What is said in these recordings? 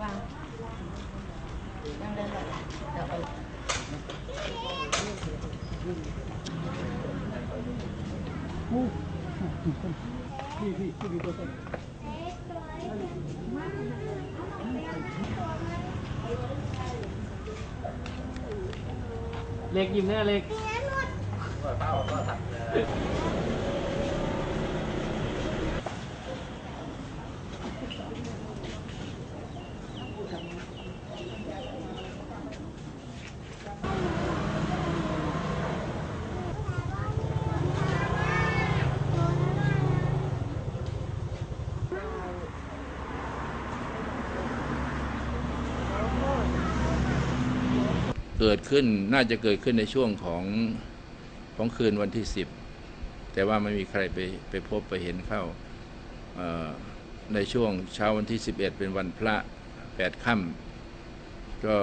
วางยังได้เลยเดี๋ยวเอาเล็ก เกิดขึ้นน่าจะเกิดขึ้นในช่วงของของคืนวันที่สิบแต่ว่าไม่มีใครไปไปพบไปเห็นเข้าในช่วงเช้าวันที่ 11 เป็นวันพระแปดค่ำก็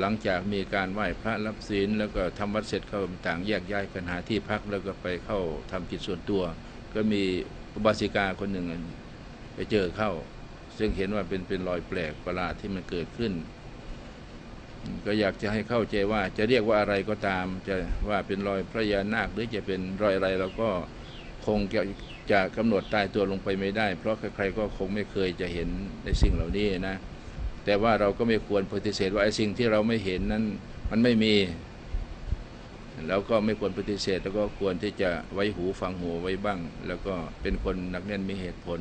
หลังจากมีการไหว้พระรับศีลแล้วก็ทำวัดเสร็จก็ต่างแยกย้ายกันหาที่พักแล้วก็ไปเข้าทำกิจส่วนตัว ก็มีอุบาสิกาคนหนึ่งไปเจอเข้า ซึ่งเห็นว่าเป็นเป็นรอยแปลกประหลาดที่มันเกิดขึ้น ก็อยากจะให้เข้าใจว่าจะเรียกว่าอะไรก็ตาม จะว่าเป็นรอยพระยานาคหรือจะเป็นรอยอะไรเราก็คงจะจะกำหนดตายตัวลงไปไม่ได้ เพราะใครๆก็คงไม่เคยจะเห็นในสิ่งเหล่านี้นะ แต่ว่าเราก็ไม่ควรปฏิเสธว่าไอ้สิ่งที่เราไม่เห็นนั้นมันไม่มีเราก็ไม่ควรปฏิเสธแล้วก็ควรที่จะไว้หูฟังหูไว้บ้าง แล้วก็เป็นคนหนักแน่นมีเหตุผล